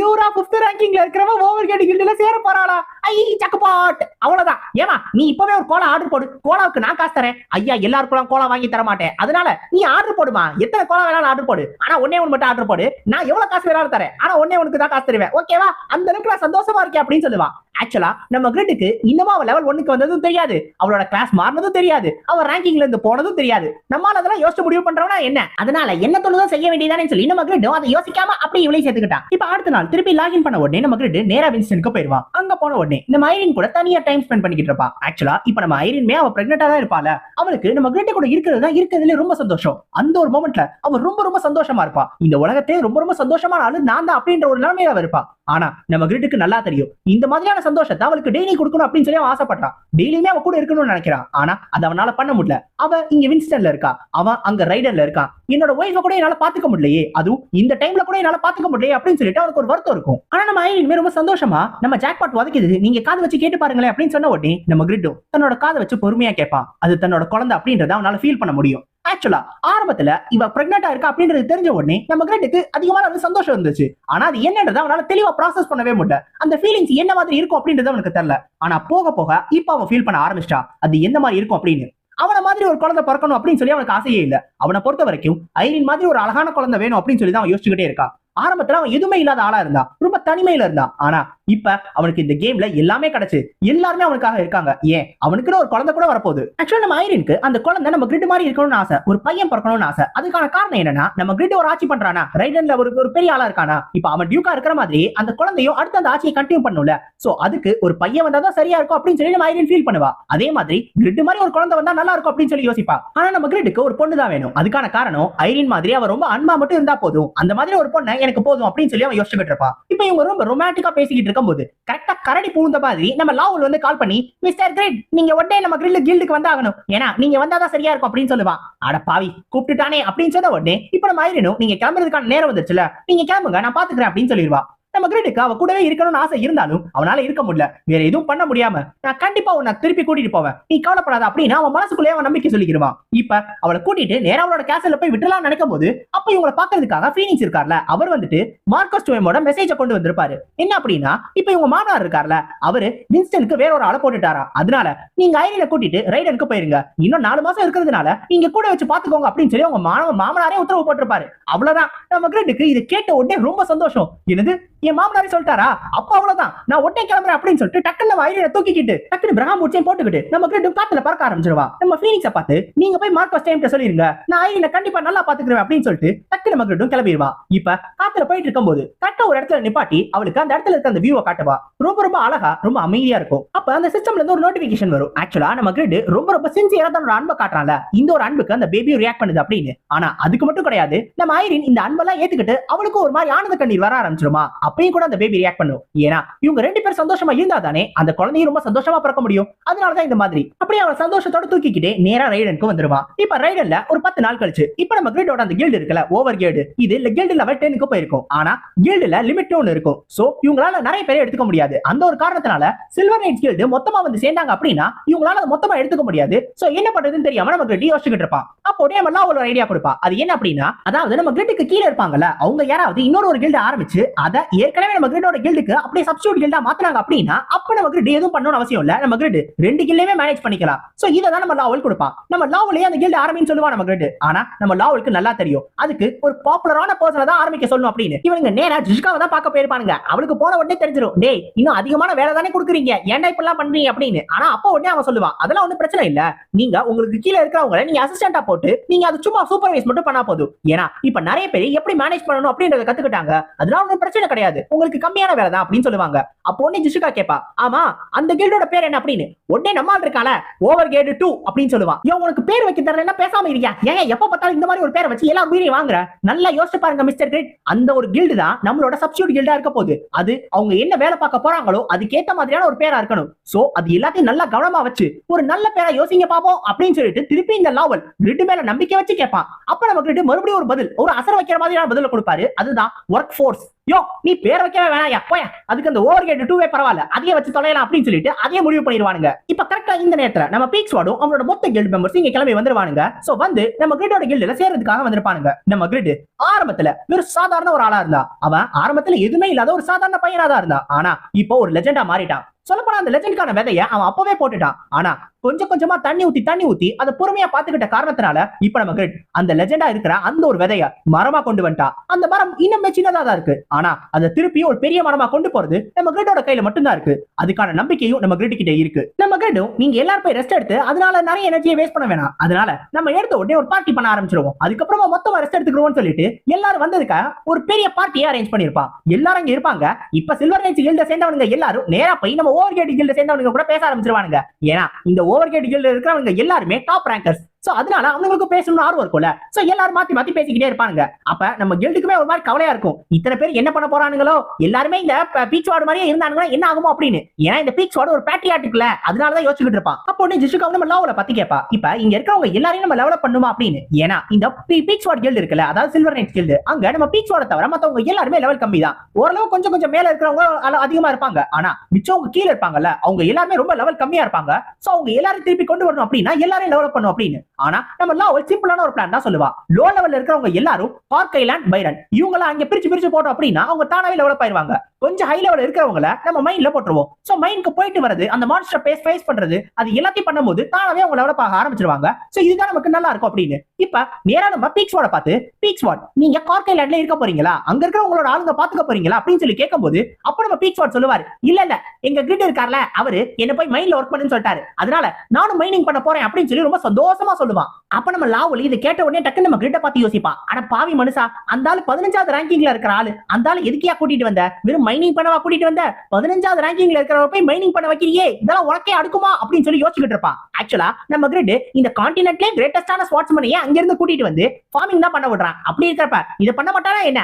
யூரா பிப்த் ரேங்கிங்ல இருக்கிறவன் ஓவர் கேடு கில்டுல சேர போறாளா? ஐ சக்கபாட் அவ்வளவுதான். ஏமா நீ இப்பவே ஒரு கோலா ஆர்டர் போடு. கோலாவுக்கு நான் காசு தரேன். ஐயா எல்லாருக்கும் கோலா வாங்கி தர மாட்டேன். அதனால நீ ஆர்டர் போடுமா. எத்தனை கோலா வேணாலும் ஆர்டர் போடு. ஆனா ஒன்னே ஒன்று மட்டும் ஆர்டர் போடு. நான் எவ்வளவு காசு வேணாலும் தரேன். ஆனா ஒன்னே உனக்கு தான் காசு தருவேன். ஓகேவா அந்த அளவுக்கு நான் சந்தோஷமா இருக்கேன் அப்படின்னு சொல்லுவான் ஆக்சுவலா நம்ம கிரிட்டுக்கு இன்னமும் அவள் லெவல் ஒன்னுக்கு வந்ததும் தெரியாது. அவளோட கிளாஸ் மாறினதும் தெரியாது. அவ ரேங்கிங்ல இருந்து போனதும் தெரியாது. நம்மால அதெல்லாம் யோசிச்சு முடிவு பண்றவனா என்ன? அதனால என்ன தோணுதோ செய்ய வேண்டியதானே சொல்லி நம்ம கிரிட் அதை யோசிக்காம அப்படியே இவளையும் சேர்த்துக்கிட்டான். இப்ப அடுத்த நாள் திருப்பி லாகின் பண்ண உடனே நம்ம கிரிட் நேரா வின்ஸ்டனுக்கு போயிருவான் அங்க போன உடனே நம்ம ஐரின் கூட தனியா டைம் ஸ்பெண்ட் பண்ணிக்கிட்டு இருப்பா. ஆக்சுவலா இப்ப நம்ம ஐரின்மே அவ பிரெக்னெண்டா தான் இருப்பால அவளுக்கு நம்ம கிரிட்ட கூட இருக்கிறது தான் இருக்கிறதுல ரொம்ப சந்தோஷம். அந்த ஒரு மொமெண்ட்ல அவ ரொம்ப ரொம்ப சந்தோஷமா இருப்பா. இந்த உலகத்தே ரொம்ப ரொம்ப சந்தோஷமான ஆளு நான் தான் அப்படின்ற ஒரு நிலைமையில அவ இருப்பா. ஆனா நம்ம கிரிட்டுக்கு நல்லா தெரியும். இந்த மாதிரியான சந்தோஷத்தை அவளுக்கு டெய்லி கொடுக்கணும் அப்படின்னு சொல்லி அவன் ஆசைப்படுறான் டெய்லியுமே அவ கூட இருக்கணும்னு நினைக்கிறான். ஆனா அதை அவனால பண்ண முடியல. அவ இங்க வின்ஸ்டன்ல இருக்கா? அவன் அங்க ரைடர்ல இருக்கான் என்னோட ஒய்ஃபை கூட என்னால பாத்துக்க முடியலையே. அதுவும் இந்த டைம்ல கூட என்னால பாத்துக்க முடியலையே அப்படின்னு சொல்லிட்டு அவனுக்கு ஒரு வருத்தம் இருக்கும். ஆனா நம்ம ஐரின் ரொம்ப சந்தோஷமா நம்ம ஜாக்பாட் உதைக்குது. நீங்க காது வச்சு கேட்டு பாருங்களேன் அப்படின்னு சொன்ன உடனே நம்ம கிரிட்டும் தன்னோட காதை வச்சு பொறுமையா கேட்பான். அது தன்னோட குழந்தை அப்படின்றத அவனால ஃபீல் பண்ண முடியும். ஆக்சுவலா ஆரம்பத்துல இவ பிரெக்னெண்டா இருக்கா அப்படின்றது தெரிஞ்ச உடனே நம்ம கிரெட்டுக்கு அதிகமான ஒரு சந்தோஷம் இருந்துச்சு. ஆனா அது என்னன்றத அவனால தெளிவா ப்ராசஸ் பண்ணவே முடியல. அந்த ஃபீலிங்ஸ் என்ன மாதிரி இருக்கும் அப்படின்றது அவனுக்கு தெரியல. ஆனா போக போக இப்ப அவன் ஃபீல் பண்ண ஆரம்பிச்சிட்டா அது எந்த மாதிரி இருக்கும் அப்படின்னு. அவன மாதிரி ஒரு குழந்தை பிறக்கணும் அப்படின்னு சொல்லி அவனுக்கு ஆசையே இல்ல. அவனை பொறுத்த வரைக்கும் ஐரின் மாதிரி ஒரு அழகான குழந்தை வேணும் அப்படின்னு சொல்லி தான் அவன் யோசிச்சுக்கிட்டே இருக்கா. ஆரம்பத்துல அவன் எதுவுமே இல்லாத ஆளா இருந்தான் ரொம்ப தனிமையில இருந்தான் ஆனா இப்ப அவனுக்கு இந்த கேம்ல எல்லாமே கிடைச்சு. எல்லாருமே அவனுக்காக இருக்காங்க. ஏன்? அவனுக்குன்னு ஒரு குழந்தை கூட வரப்போகுது. ஆக்சுவலா நம்ம ஐரினுக்கு அந்த குழந்தை நம்ம கிரிட் மாதிரி இருக்கணும்னு ஆசை ஒரு பையன் பிறக்கணும்னு ஆசை. அதுக்கான காரணம் என்னன்னா நம்ம கிரிட் ஒரு ஆட்சி பண்றானா? ரைடன்ல ஒரு ஒரு பெரிய ஆளா இருக்கானா? இப்ப அவன் டியூக்கா இருக்கிற மாதிரி அந்த குழந்தையும் அடுத்த அந்த ஆட்சியை கண்டினியூ பண்ணும்ல. சோ அதுக்கு ஒரு பையன் வந்தாதான் சரியா இருக்கும் அப்படின்னு சொல்லி நம்ம ஐரின் ஃபீல் பண்ணுவா. அதே மாதிரி கிரிட் மாதிரி ஒரு குழந்தை வந்தா நல்லா இருக்கும் அப்படின்னு சொல்லி யோசிப்பா. ஆனா நம்ம கிரிட்டுக்கு ஒரு பொண்ணு தான் வேணும். அதுக்கான காரணம் ஐரின் மாதிரி அவ ரொம்ப அன்பா மட்டும் இருந்தா போதும். அந்த மாதிரி ஒரு பொண்ணை எனக்கு போதும் அப்படின்னு சொல்லி அவன் யோசிச்சுட்டு இருப்பா இப்ப இவங்க ரொம்ப ரொமான்டிக்கா பேசிக்கிட்டு இருக்கும்போது கரெக்டா கரடி பூந்த மாதிரி நம்ம லாவல் வந்து கால் பண்ணி மிஸ்டர் கிரிட் நீங்க உடனே நம்ம கிரில் கில்டுக்கு வந்தாகணும். ஏன்னா நீங்க வந்தாதான் சரியா இருக்கும் அப்படின்னு சொல்லுவான். அட பாவி கூப்பிட்டுட்டானே அப்படின்னு சொன்ன உடனே இப்ப நம்ம ஆயிரணும் நீங்க கிளம்புறதுக்கான நேரம் வந்துருச்சுல நீங்க கிளம்புங்க நான் பாத்துக்கிறேன் அப்படின்னு சொல்லிடுவா நம்ம கிரிட்டுக்கு அவ கூடவே இருக்கணும்னு ஆசை இருந்தாலும் அவனால இருக்க முடியல. வேற எதுவும் பண்ண முடியாம நான் கண்டிப்பா உன்னை திருப்பி கூட்டிட்டு போவேன். நீ கவலைப்படாத அப்படின்னு அவன் மனசுக்குள்ளே அவன் நம்பிக்கை சொல்லிக்கிடுவான். இப்ப அவளை கூட்டிட்டு நேரா அவளோட கேசல்ல போய் விட்டுலாம் நினைக்கும் போது அப்ப இவங்களை பாக்குறதுக்காக ஃபீனிக்ஸ் இருக்கார்ல அவர் வந்துட்டு மார்க்கஸ் டுவேமோட மெசேஜ கொண்டு வந்திருப்பாரு. என்ன அப்படின்னா இப்ப இவங்க மாமனார் இருக்கார்ல அவரு வின்ஸ்டனுக்கு வேற ஒரு ஆளை போட்டுட்டாரா. அதனால நீங்க ஐரியில கூட்டிட்டு ரைடனுக்கு போயிருங்க. இன்னும் நாலு மாசம் இருக்கிறதுனால நீங்க கூட வச்சு பாத்துக்கோங்க அப்படின்னு சொல்லி அவங்க மாமனாரே உத்தரவு போட்டிருப்பாரு. அவ்வளவுதான். நம்ம கிரெண்டுக்கு இது கேட்ட உடனே ரொம்ப சந்தோஷம். என்னது? என் மாமனாரே சொல்லிட்டாரா? அப்ப அவ்வளவுதான். நான் ஒட்டே கிளம்புறேன் அப்படின்னு சொல்லிட்டு டக்குன்னு வயலில தூக்கிக்கிட்டு டக்குன்னு பிரகாம் முடிச்சையும் போட்டுக்கிட்டு நம்ம கிரெட்டு காத்துல பறக்க ஆரம்பிச்சிருவா. நம்ம ஃபீனிக்ஸ பார்த்து நீங்க போய் மார்க்கஸ் டைம் சொல்லிருங்க. நான் ஐரினை கண்டிப்பா நல்லா பாத்துக்கிறேன் அப்படின்னு சொல்லிட்டு டக்கு நம்ம கிரெட்டும் கிளம்பிடுவா. இப்ப காத்துல போயிட்டு இருக்கும்போது கரெக்டா ஒரு இடத்துல நிப்பாட்டி அவளுக்கு அந்த இடத்துல இருக்க அந்த வியூவை காட்டுவா. ரொம்ப ரொம்ப அழகா ரொம்ப அமைதியா இருக்கும். அப்ப அந்த சிஸ்டம்ல இருந்து ஒரு நோட்டிபிகேஷன் வரும். ஆக்சுவலா நம்ம கிரிட் ரொம்ப ரொம்ப சின்சியரா தன்னோட அன்பை காட்டுறான்ல. இந்த ஒரு அன்புக்கு அந்த பேபியும் ரியாக்ட் பண்ணுது அப்படின்னு. ஆனா அதுக்கு மட்டும் கிடையாது. நம்ம ஐரின் இந்த அன்பெல்லாம் ஏத்துக்கிட்டு அவளுக்கு ஒரு மாதிரி ஆனந்த கண்ணீர் வர ஆரம்பிச்சிருமா? அப்பயும் கூட அந்த பேபி ரியாக்ட் பண்ணும். ஏன்னா இவங்க ரெண்டு பேரும் சந்தோஷமா இருந்தா தானே அந்த குழந்தையும் ரொம்ப சந்தோஷமா பிறக்க முடியும். அதனாலதான் இந்த மாதிரி. அப்படியே அவன் சந்தோஷத்தோட தூக்கிக்கிட்டே நேரா ரைடனுக்கு வந்துருவான் இப்ப ரைடன்ல ஒரு பத்து நாள் கழிச்சு இப்ப நம்ம கிரிடோட அந்த கில்டு இருக்குல்ல ஓவர் கில்டு இது கில்டு லெவல் டென்னுக்கு போயிருக்கும். ஆனா கில்டுல லிமிட் ஒன்று இருக்கும். சோ இவங்களால நிறைய பேரை எடுத்துக்க முடியாது. அந்த ஒரு காரணத்தினால சில்வர் நைட் கில்டு மொத்தமா வந்து சேர்ந்தாங்க அப்படின்னா இவங்களால அதை மொத்தமா எடுத்துக்க முடியாது. சோ என்ன பண்றதுன்னு தெரியாம நம்ம கிரிட்டி யோசிச்சுக்கிட்டு இருப்பான். அப்போ நம்ம எல்லாம் ஒரு ஐடியா கொடுப்பா. அது என்ன அப்படின்னா அதாவது நம்ம கிரிட்டுக்கு கீழே இருப்பாங்கல்ல அவங்க யாராவது இன்னொரு ஒரு கில்டு ஆரம்பிச்சு அதை ஏற்கனவே நம்ம கிரிடோட கில்டுக்கு அப்படியே சப்ஸ்டியூட் கில்டா மாத்துறாங்க அப்படின்னா அப்ப நம்ம கிரிட் எதுவும் பண்ணணும் அவசியம் இல்ல. நம்ம கிரிட் ரெண்டு கில்லையுமே மேனேஜ் பண்ணிக்கலாம். சோ இதை தான் நம்ம லாவல் கொடுப்பான் நம்ம லாவலே அந்த கில்டு ஆரம்பின்னு சொல்லுவான் நம்ம கிரிட் ஆனா நம்ம லாவலுக்கு நல்லா தெரியும். அதுக்கு ஒரு பாப்புலரான பர்சனை தான் ஆரம்பிக்க சொல்லணும் அப்படின்னு. இவங்க நேரா ஜிஷ்காவை தான் பார்க்க போயிருப்பானுங்க. அவளுக்கு போன உடனே தெரிஞ்சிடும் டேய் இன்னும் அதிகமான வேலை தானே கொடுக்குறீங்க. ஏன்டா இப்பெல்லாம் பண்றீங்க? அப்படின்னு. ஆனா அப்ப உடனே அவன் சொல்லுவான் அதெல்லாம் ஒன்றும் பிரச்சனை இல்ல. நீங்க உங்களுக்கு கீழே இருக்கிறவங்கள நீங்க அசிஸ்டண்டா போட்டு நீங்க அது சும்மா சூப்பர்வைஸ் மட்டும் பண்ணா போதும். ஏன்னா இப்ப நிறைய பேர் எப்படி மேனேஜ் பண்ணணும் அப்படின்றத கத்துக்கிட்டாங்க. அதெல்லாம் ஒன்றும் பிரச்சனை கிடையாது. கிடையாது. உங்களுக்கு கம்மியான வேலை தான் அப்படின்னு சொல்லுவாங்க. அப்போ உடனே ஜிஷுகா கேப்பா ஆமா அந்த கில்டோட பேர் என்ன அப்படின்னு? உடனே நம்மால் இருக்கால ஓவர் கேடு டூ அப்படின்னு சொல்லுவான். ஏன் உனக்கு பேர் வைக்க தரல பேசாம இருக்கியா? ஏன் எப்ப பார்த்தாலும் இந்த மாதிரி ஒரு பேரை வச்சு எல்லாம் உயிரை வாங்குற? நல்லா யோசிச்சு பாருங்க மிஸ்டர் கிரேட் அந்த ஒரு கில்டு தான் நம்மளோட சப்ஸ்டியூட் கில்டா இருக்க போகுது. அது அவங்க என்ன வேலை பார்க்க போறாங்களோ அதுக்கேத்த மாதிரியான ஒரு பேரா இருக்கணும். சோ அது எல்லாத்தையும் நல்லா கவனமா வச்சு ஒரு நல்ல பேரா யோசிங்க பாப்போம் அப்படின்னு சொல்லிட்டு திருப்பி இந்த லாவல் கிரிட்டு மேல நம்பிக்கை வச்சு கேட்பான் அப்ப நம்ம கிரிட் மறுபடியும் ஒரு பதில் ஒரு அசர வைக்கிற மாதிரியான பதில கொடுப்பாரு. அதுதான் ஒர்க் ஃபோர்ஸ் யோ நீ பேர் வைக்கவே வேணாயா போயா. அதுக்கு அந்த ஓவர் கேட் டூவே பரவாயில்ல. அதையே வச்சு தொலையலாம் அப்படின்னு சொல்லிட்டு அதையே முடிவு பண்ணிடுவானுங்க. இப்ப கரெக்டா இந்த நேரத்துல நம்ம பீக்ஸ் வாடும் அவனோட மொத்த கில்டு மெம்பர்ஸ் இங்க கிளம்பி வந்துருவானுங்க. சோ வந்து நம்ம கிரிட்டோட கில்டுல சேர்றதுக்காக வந்திருப்பானுங்க. நம்ம கிரிட் ஆரம்பத்துல வெறும் சாதாரண ஒரு ஆளா இருந்தா அவன் ஆரம்பத்துல எதுவுமே இல்லாத ஒரு சாதாரண பையனா தான் இருந்தா ஆனா இப்போ ஒரு லெஜெண்டா மாறிட்டான். சொல்லப்போனா அந்த லெஜெண்டுக்கான விதைய அவன் அப்பவே போட்டுட்டான். ஆனா கொஞ்சம் கொஞ்சமா தண்ணி ஊத்தி தண்ணி ஊத்தி அதை பொறுமையா பாத்துக்கிட்ட காரணத்தினால இப்ப நம்ம அந்த லெஜெண்டா இருக்கிற அந்த ஒரு விதைய மரமா கொண்டு வந்துட்டா அந்த மரம் இன்னுமே சின்னதா தான் இருக்கு. ஆனா அதை திருப்பி ஒரு பெரிய மரமா கொண்டு போறது நம்ம கிரிட்டோட கையில மட்டும்தான் இருக்கு. அதுக்கான நம்பிக்கையும் நம்ம கிரிட் கிட்ட இருக்கு. நம்ம கிரிட்டும் நீங்க எல்லாரும் போய் ரெஸ்ட் எடுத்து அதனால நிறைய எனர்ஜியை வேஸ்ட் பண்ண வேணாம். அதனால நம்ம எடுத்த உடனே ஒரு பார்ட்டி பண்ண ஆரம்பிச்சிருவோம். அதுக்கப்புறமா மொத்தமா ரெஸ்ட் எடுத்துக்கிறோம்னு சொல்லிட்டு எல்லாரும் வந்ததுக்காக ஒரு பெரிய பார்ட்டியை அரேஞ்ச் பண்ணிருப்பான் எல்லாரும் அங்க இருப்பாங்க. இப்ப சில்வர் நைட்ஸ் கில்ட சேர்ந்தவங்க எல்லாரும் நேரா போய் நம்ம ஓவர் கேட் கில்ட சேர்ந்தவங்க கூட பேச ஆரம்பிச்சிருவானுங்க. ஏன்னா இந்த ஓவர் கேட் கில்ட இருக்கிறவங்க எல்லாருமே டாப் ரேங்கர்ஸ் சோ அதனால அவங்களுக்கு பேசணும்னு ஆர்வம் இருக்கும்ல. சோ எல்லாரும் மாத்தி மாத்தி பேசிக்கிட்டே இருப்பாங்க அப்ப நம்ம கில்டுக்குமே ஒரு மாதிரி கவலையா இருக்கும். இத்தனை பேர் என்ன பண்ண போறானுங்களோ? எல்லாருமே இந்த பீச் வார்டு மாதிரியே இருந்தானுங்களா என்ன ஆகுமோ அப்படின்னு. ஏன்னா இந்த பீச் வார்டு ஒரு பேட்ரியாட்டிக்ல அதனாலதான் யோசிச்சுக்கிட்டு இருப்பான். அப்போ உடனே நம்ம லெவல பத்தி கேப்பா. இப்ப இங்க இருக்கிறவங்க எல்லாரையும் நம்ம லெவலப் பண்ணுமா அப்படின்னு. ஏன்னா இந்த பீச் வார்டு கில்டு இருக்குல்ல அதாவது சில்வர் நைட் கில்டு அங்க நம்ம பீச் வார்டை தவிர மத்தவங்க எல்லாருமே லெவல் கம்மி தான். ஓரளவு கொஞ்சம் கொஞ்சம் மேல இருக்கிறவங்க அதிகமா இருப்பாங்க. ஆனா மிச்சவங்க கீழ இருப்பாங்கல்ல அவங்க எல்லாருமே ரொம்ப லெவல் கம்மியா இருப்பாங்க. சோ அவங்க எல்லாரும் திருப்பி கொண்டு வரணும் அப்படின்னா எல்லாரையும் லெவலப் பண்ணும் அப்படின்னு. ஆனா நம்ம லாவல் சிம்பிளான ஒரு பிளான் தான் சொல்லுவா. லோ லெவல்ல இருக்கிறவங்க எல்லாரும் பார்க் ஐலாண்ட் பைரன் இவங்கள அங்க பிரிச்சு பிரிச்சு போட்டோம் அப்படின்னா அவங்க தானாவே டெவலப் ஆயிருவாங்க கொஞ்சம் ஹை லெவல் இருக்கிறவங்கள நம்ம மைண்ட்ல போட்டுருவோம். சோ மைண்ட்க்கு போயிட்டு வரது அந்த மான்ஸ்டர் பேஸ் ஃபேஸ் பண்றது அது எல்லாத்தையும் பண்ணும்போது தானாவே அவங்க லெவலப் ஆக ஆரம்பிச்சிருவாங்க. சோ இதுதான் நமக்கு நல்லா இருக்கும் அப்படின்னு. இப்ப நேரா நம்ம பீக்ஸ் வாட பார்த்து பீக்ஸ் வாட் நீங்க கார்கை லேண்ட்ல இருக்க போறீங்களா? அங்க இருக்கிறவங்களோட ஆளுங்க பாத்துக்க போறீங்களா? அப்படின்னு சொல்லி கேட்கும்போது அப்ப நம்ம பீக்ஸ் வாட் சொல்லுவாரு இல்ல இல்ல எங்க கிரிட் இருக்கார்ல அவரு என்ன போய் மைண்ட்ல ஒர்க் பண்ணுன்னு சொல்லிட்டாரு. அதனால நானும் மைனிங் பண்ண போறேன் அப்படின்னு சொல்லி ரொம்ப சந்தோஷமா சொல்லுவான். அப்ப நம்ம லாவலி இதை கேட்ட உடனே டக்குன்னு நம்ம கிரிட்ட பார்த்து யோசிப்பான். ஆனா பாவி மனுஷா அந்த ஆளு பதினஞ்சாவது ரேங்கிங்ல இருக்கிற ஆளு அந்த ஆளு எதுக்கியா கூட்டிட்டு வந்த? வெறும் மைனிங் பண்ணவா கூட்டிட்டு வந்த? பதினஞ்சாவது ரேங்கிங்ல இருக்கிறவ போய் மைனிங் பண்ண வைக்கிறியே? இதெல்லாம் உனக்கே அடுக்குமா? அப்படின்னு சொல்லி யோசிச்சுட்டு இருப்பான் ஆக்சுவலா நம்ம கிரிட் இந்த கான்டினென்ட்லயே கிரேட்டஸ்டான ஸ்பாட்ஸ்மனையே அங்க இருந்து கூட்டிட்டு வந்து ஃபார்மிங் தான் பண்ண விடுறான்? அப்படி இருக்கிறப்ப இதை பண்ண மாட்டானா என்ன?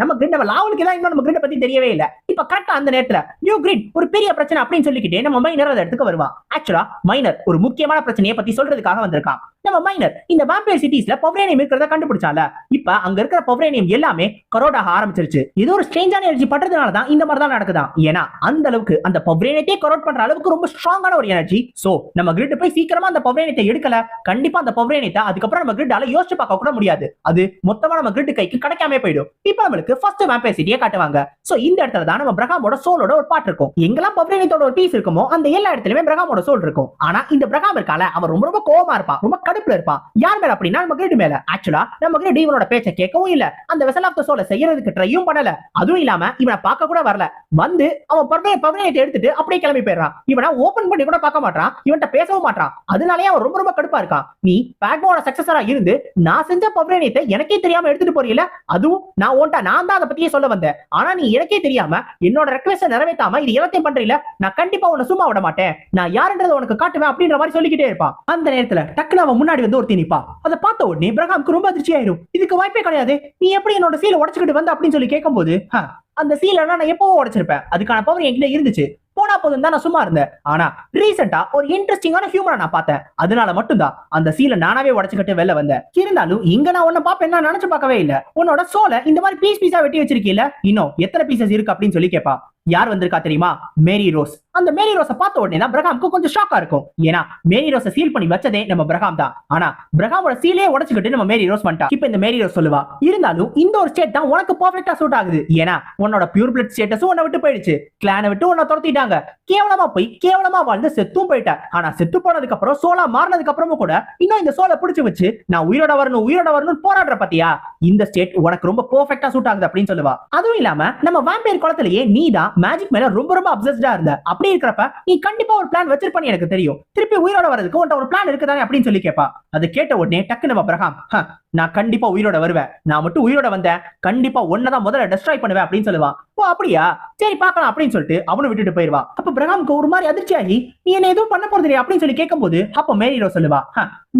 நம்ம கிரிட் நம்ம லாவலுக்கு தான் இன்னும் நம்ம கிரிட் பத்தி தெரியவே இல்ல. இப்ப கரெக்டா அந்த நேரத்துல நியூ கிரிட் ஒரு பெரிய பிரச்சனை அப்படின்னு சொல்லிக்கிட்டே நம்ம மைனர் அதை இடத்துக்கு வருவான். ஆக்சுவலா மைனர் ஒரு முக்கியமான பிரச்சனையை பத்தி சொல்றதுக்காக வந்திருக்கான். நம்ம மைனர் இந்த வேம்பையர் சிட்டிஸ்ல பவரேனியம் இருக்கிறத கண்டுபிடிச்சால இப்ப அங்க இருக்கிற பவரேனியம் எல்லாமே கரோடாக ஆரம்பிச்சிருச்சு. இது ஒரு ஸ்ட்ரேஞ்சான எனர்ஜி பண்றதுனால தான் இந்த மாதிரி தான் நடக்குதாம் ஏன்னா அந்த அளவுக்கு அந்த பவ்ரேனத்தை கரோட் பண்ற அளவுக்கு ரொம்ப ஸ்ட்ராங்கான ஒரு எனர்ஜி சோ நம்ம கிரிட் போய் சீக்கிரமா அந்த பவ்ரேனத்தை எடுக்கல. கண்டிப்பா அந்த பவ்ரேனத்தை அதுக்கப்புறம் நம்ம கிரிட்டால யோசிச்சு பார்க்க கூட முடியாது. அது மொத்தமா நம்ம கிரிட் கைக்கு கிடைக்காம போயிடும். இப்போ நம்மளுக்கு ஃபர்ஸ்ட் வேம்பையர் சிட்டியை காட்டுவாங்க. சோ இந்த இடத்துல தான் நம்ம பிரகாமோட சோலோட ஒரு பாட்டு இருக்கும். எங்கெல்லாம் பவ்ரேனத்தோட ஒரு பீஸ் இருக்குமோ அந்த எல்லா இடத்துலயுமே பிரகாமோட சோல் இருக்கும். ஆனா இந்த பிரகாம் இருக்கால அவர் ரொம்ப ரொம்ப கோவமா இருப்பான். ரொம்ப கடுப்புல இருப்பான். யார் மேல அப்படின்னா நம்ம கிரிட் மேல. ஆக்சுவலா நம்ம கிரிட் இவனோட பேச்சை கேட்கவும் இல்ல. அந்த வெசல் ஆஃப் த சோலை செய்யறதுக்கு ட்ரையும் பண்ணல. அதுவும் இல்லாம இவனை பார்க்க கூட வரல. வந்து அவன் பவரே பவரேயத்தை எடுத்துட்டு அப்படியே கிளம்பி போயிடுறான். இவனை ஓபன் பண்ணி கூட பார்க்க மாட்டான். இவன்ட்ட பேசவும் மாட்டான். அதனாலயே அவன் ரொம்ப ரொம்ப கடுப்பா இருக்கான். நீ பேக்மோட சக்சஸரா இருந்து நான் செஞ்ச பவரேனியத்தை எனக்கே தெரியாம எடுத்துட்டு போறீல அதுவும் நான் ஓன்ட்டா நான் தான் அதை பத்தியே சொல்ல வந்தேன். ஆனா நீ எனக்கே தெரியாம என்னோட ரெக்வெஸ்ட நிறைவேத்தாம இது எல்லாத்தையும் பண்றீல நான் கண்டிப்பா உன்னை சும்மா விட மாட்டேன். நான் யாருன்றதை உனக்கு காட்டுவேன் அப்படின்ற மாதிரி சொல்லிக்கிட்டே இருப்பான். அந்த நேரத்துல டக்குனு அவன் முன்னாடி வந்து ஒருத்தி நிப்பா. அதை பார்த்த உடனே பிரகாம்க்கு ரொம்ப அதிர்ச்சி ஆயிரும் இதுக்கு வாய்ப்பே கிடையாது. நீ எப்படி என்னோட சீல உடச்சுக்கிட்டு வந்த அப்படின்னு சொல்லி கேட்கும்போது அந்த சீலை நான் எப்பவோ உடைச்சிருப்பேன். அதுக்கான பவர் என்கிட்ட இருந்துச்சு. போனா போதும் தான் நான் சும்மா இருந்தேன். ஆனா ரீசெண்டா ஒரு இன்ட்ரெஸ்டிங்கான ஹியூமனை நான் பார்த்தேன். அதனால மட்டும்தான் அந்த சீலை நானாவே உடச்சுக்கிட்டு வெளில வந்தேன். இருந்தாலும் இங்க நான் உன்ன பாப்பேன் நான் நினைச்சு பார்க்கவே இல்ல. உன்னோட சோலை இந்த மாதிரி பீஸ் பீஸா வெட்டி வச்சிருக்கீல இன்னும் எத்தனை பீசஸ் இருக்கு அப்படின்னு சொல்லி கேட்பா யார் வந்திருக்கா தெரியுமா? Mary Rose. அந்த மேரி ரோஸை பார்த்த உடனே தான் பிரகாம்க்கு கொஞ்சம் ஷாக்கா இருக்கும். ஏன்னா மேரி ரோஸை சீல் பண்ணி வச்சதே நம்ம பிரகாம் தான். ஆனா பிரகாமோட சீலே உடச்சுக்கிட்டு நம்ம மேரி ரோஸ் பண்ணிட்டா இப்போ இந்த மேரி ரோஸ் சொல்லுவா இருந்தாலும் இந்த ஒரு ஸ்டேட் தான் உனக்கு பர்ஃபெக்டா சூட் ஆகுது. ஏன்னா உன்னோட பியூர் பிளட் ஸ்டேட்டஸும் உன்னை விட்டு போயிடுச்சு. கிளானை விட்டு உன்னை துரத்திட்டாங்க. கேவலமா போய் கேவலமா வாழ்ந்து செத்தும் போயிட்ட ஆனா செத்து போனதுக்கு அப்புறம் சோலா மாறினதுக்கு அப்புறமும் கூட இன்னும் இந்த சோலை பிடிச்சு வச்சு நான் உயிரோட வரணும் உயிரோட வரணும் போராடுற பாத்தியா? இந்த ஸ்டேட் உனக்கு ரொம்ப பர்ஃபெக்டா சூட் ஆகுது அப்படின்னு சொல்லுவா. அதுவும் இல்லாம நம்ம வாம்பேர் குளத்திலேயே நீ தான் மேஜிக் மேல ரொம்ப ரொம்ப அப்சஸ்டா இருந்த. அப்படி இருக்கிறப்ப நீ கண்டிப்பா ஒரு பிளான் வச்சிருப்பன்னு எனக்கு தெரியும். திருப்பி உயிரோட வரதுக்கு உன்ட்ட ஒரு பிளான் இருக்குதானே அப்படின்னு சொல்லி கேப்பா. அது கேட்ட உடனே டக்குனு பிரகாம் நான் கண்டிப்பா உயிரோட வருவேன். நான் மட்டும் உயிரோட வந்தேன். கண்டிப்பா ஒன்னதான் முதல்ல டெஸ்ட்ராய் பண்ணுவேன் அப்படின்னு சொல்லுவான் ஓ அப்படியா? சரி பாக்கலாம் அப்படின்னு சொல்லிட்டு அவனும் விட்டுட்டு போயிருவா. அப்ப பிரகாம்க்கு ஒரு மாதிரி அதிர்ச்சி ஆகி நீ என்ன எதுவும் பண்ண போறது இல்லையா? அப்படின்னு சொல்லி கேட்கும் போது அப்ப மேரியோ சொல்லுவா